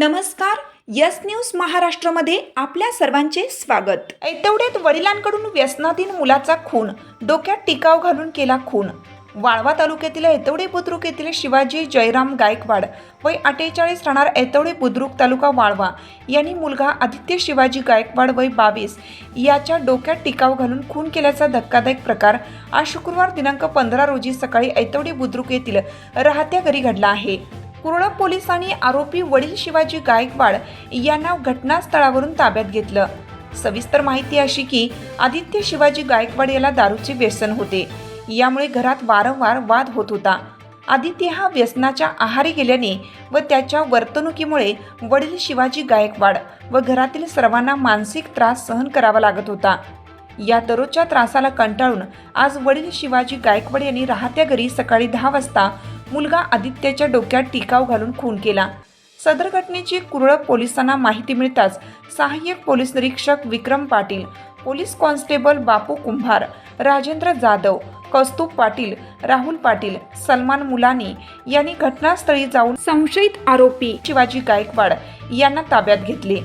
नमस्कार yes news महाराष्ट्रामध्ये आपल्या सर्वांचे स्वागत. ऐतवड्यात वडिलांकडून व्यसनाधीन मुलाचा खून डोक्यात टिकाव घालून केला खून. वाळवा तालुक्यातील ऐतवडे बुद्रुक येथील शिवाजी जयराम गायकवाड वय अठ्ठेचाळीस राहणार ऐतवडे बुद्रुक तालुका वाळवा यांनी मुलगा आदित्य शिवाजी गायकवाड वय बावीस याच्या डोक्यात टिकाव घालून खून केल्याचा धक्कादायक प्रकार आज शुक्रवार दिनांक पंधरा रोजी सकाळी ऐतवडे बुद्रुक येथील राहत्या घरी घडला आहे. कुरळप पोलिसांनी आरोपी वडील शिवाजी गायकवाड यांना घटनास्थळावरून ताब्यात घेतलं. सविस्तर माहिती अशी की आदित्य शिवाजी गायकवाड याला दारूचे व्यसन होते. यामुळे घरात वारंवार वाद होत होता. आदित्य हा व्यसनाच्या आहारी गेल्याने व त्याच्या वर्तणुकीमुळे वडील शिवाजी गायकवाड व घरातील सर्वांना मानसिक त्रास सहन करावा लागत होता. या दररोजच्या त्रासाला कंटाळून आज वडील शिवाजी गायकवाड यांनी राहत्या घरी सकाळी दहा वाजता मुलगा आदित्याच्या डोक्यात टिकाव घालून खून केला. सदर घटनेची कुरळ पोलिसांना माहिती मिळताच सहाय्यक पोलीस निरीक्षक विक्रम पाटील पोलीस कॉन्स्टेबल बापू कुंभार राजेंद्र जाधव कौस्तुभ पाटील राहुल पाटील सलमान मुलानी यांनी घटनास्थळी जाऊन संशयित आरोपी शिवाजी गायकवाड यांना ताब्यात घेतले.